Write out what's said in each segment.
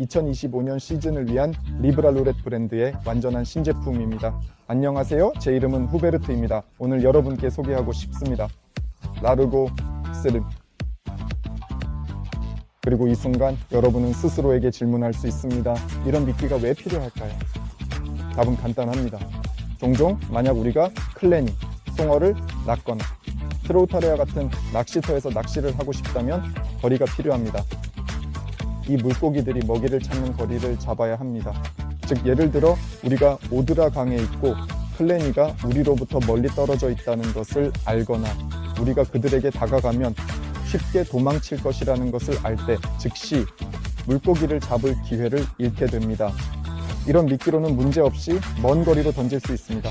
2025년 시즌을 위한 리브라 루렛 브랜드의 완전한 신제품입니다. 안녕하세요. 제 이름은 후베르트입니다. 오늘 여러분께 소개하고 싶습니다. 라르고 스름. 그리고 이 순간 여러분은 스스로에게 질문할 수 있습니다. 이런 미끼가 왜 필요할까요? 답은 간단합니다. 종종 만약 우리가 클레니, 송어를 낚거나 트로우타레와 같은 낚시터에서 낚시를 하고 싶다면 거리가 필요합니다. 이 물고기들이 먹이를 찾는 거리를 잡아야 합니다. 즉 예를 들어 우리가 오드라 강에 있고 클레니가 우리로부터 멀리 떨어져 있다는 것을 알거나 우리가 그들에게 다가가면 쉽게 도망칠 것이라는 것을 알 때 즉시 물고기를 잡을 기회를 잃게 됩니다. 이런 미끼로는 문제없이 먼 거리로 던질 수 있습니다.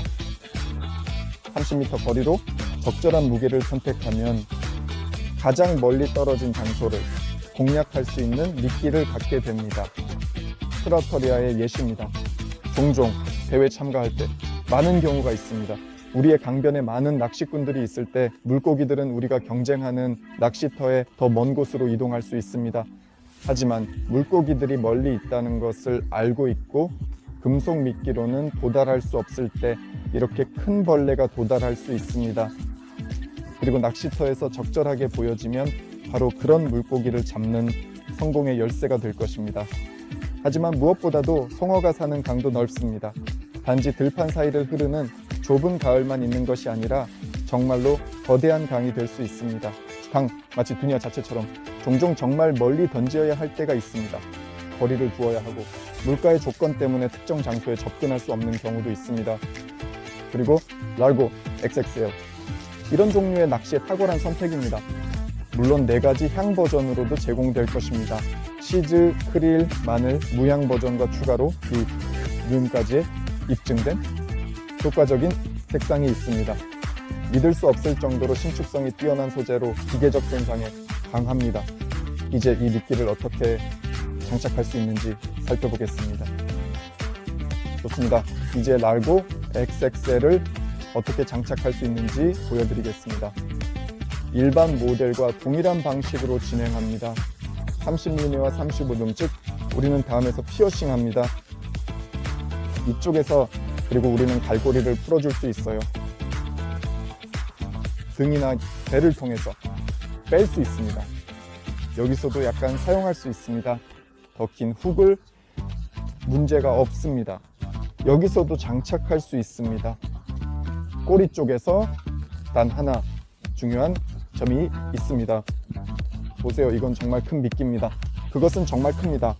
30m 거리로 적절한 무게를 선택하면 가장 멀리 떨어진 장소를 공략할 수 있는 미끼를 갖게 됩니다. 트라터리아의 예시입니다. 종종 대회 참가할 때 많은 경우가 있습니다. 우리의 강변에 많은 낚시꾼들이 있을 때 물고기들은 우리가 경쟁하는 낚시터에 더 먼 곳으로 이동할 수 있습니다. 하지만 물고기들이 멀리 있다는 것을 알고 있고 금속 미끼로는 도달할 수 없을 때 이렇게 큰 벌레가 도달할 수 있습니다. 그리고 낚시터에서 적절하게 보여지면 바로 그런 물고기를 잡는 성공의 열쇠가 될 것입니다. 하지만 무엇보다도 송어가 사는 강도 넓습니다. 단지 들판 사이를 흐르는 좁은 가을만 있는 것이 아니라 정말로 거대한 강이 될 수 있습니다. 강, 마치 두니아 자체처럼 종종 정말 멀리 던져야 할 때가 있습니다. 거리를 두어야 하고 물가의 조건 때문에 특정 장소에 접근할 수 없는 경우도 있습니다. 그리고 largo, XXL 이런 종류의 낚시의 탁월한 선택입니다. 물론 네 가지 향 버전으로도 제공될 것입니다. 치즈, 크릴, 마늘, 무향 버전과 추가로 이 뮨까지의 입증된 효과적인 색상이 있습니다. 믿을 수 없을 정도로 신축성이 뛰어난 소재로 기계적 손상에 강합니다. 이제 이 미끼를 어떻게 장착할 수 있는지 살펴보겠습니다. 좋습니다. 이제 largo XXL을 어떻게 장착할 수 있는지 보여드리겠습니다. 일반 모델과 동일한 방식으로 진행합니다. 30mm와 35음 즉 우리는 다음에서 피어싱 합니다. 이쪽에서 그리고 우리는 갈고리를 풀어줄 수 있어요. 등이나 배를 통해서 뺄 수 있습니다. 여기서도 약간 사용할 수 있습니다. 더 긴 훅을 문제가 없습니다. 여기서도 장착할 수 있습니다. 꼬리 쪽에서 단 하나 중요한 점이 있습니다. 보세요. 이건 정말 큰 미끼입니다. 그것은 정말 큽니다.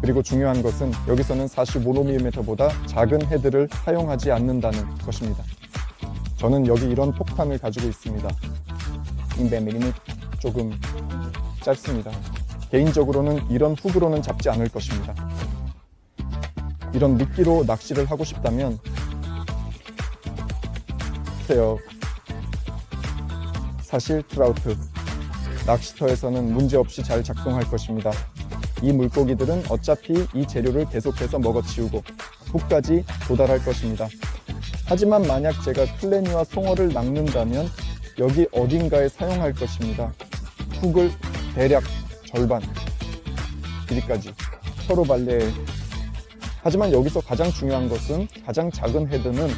그리고 중요한 것은 여기서는 45mm보다 작은 헤드를 사용하지 않는다는 것입니다. 저는 여기 이런 폭탄을 가지고 있습니다. 200mm 조금 짧습니다. 개인적으로는 이런 훅으로는 잡지 않을 것입니다. 이런 미끼로 낚시를 하고 싶다면 보세요. 사실 트라우트 낚시터에서는 문제없이 잘 작동할 것입니다. 이 물고기들은 어차피 이 재료를 계속해서 먹어치우고 훅까지 도달할 것입니다. 하지만 만약 제가 클레니와 송어를 낚는다면 여기 어딘가에 사용할 것입니다. 훅을 대략 절반 길이까지 서로 발레 하지만 여기서 가장 중요한 것은 가장 작은 헤드는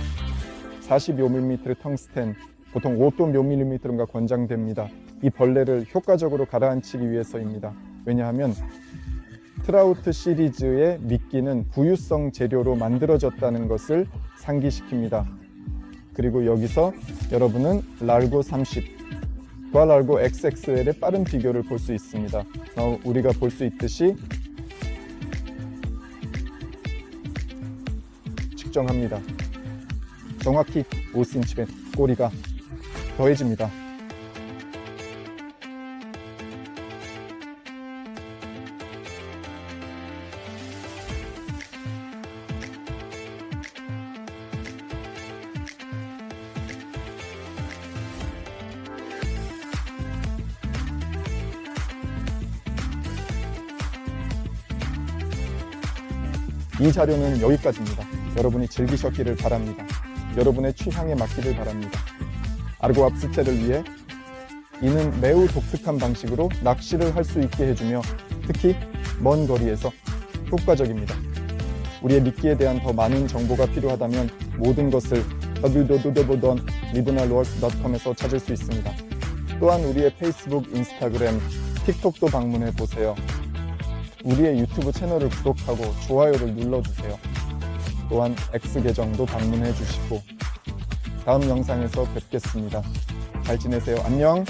45mm 텅스텐 보통 5도 몇 밀리미터인가 권장됩니다. 이 벌레를 효과적으로 가라앉히기 위해서입니다. 왜냐하면 트라우트 시리즈의 미끼는 부유성 재료로 만들어졌다는 것을 상기시킵니다. 그리고 여기서 여러분은 largo 30과 largo XXL의 빠른 비교를 볼 수 있습니다. 어, 우리가 볼 수 있듯이 측정합니다. 정확히 5cm의 꼬리가 더해집니다. 이 자료는 여기까지입니다. 여러분이 즐기셨기를 바랍니다. 여러분의 취향에 맞기를 바랍니다. 아르고 압스테를 위해 이는 매우 독특한 방식으로 낚시를 할 수 있게 해주며 특히 먼 거리에서 효과적입니다. 우리의 미끼에 대한 더 많은 정보가 필요하다면 모든 것을 www.li브날로얼스.com에서 찾을 수 있습니다. 또한 우리의 페이스북, 인스타그램, 틱톡도 방문해 보세요. 우리의 유튜브 채널을 구독하고 좋아요를 눌러주세요. 또한 X 계정도 방문해 주시고 다음 영상에서 뵙겠습니다. 잘 지내세요. 안녕.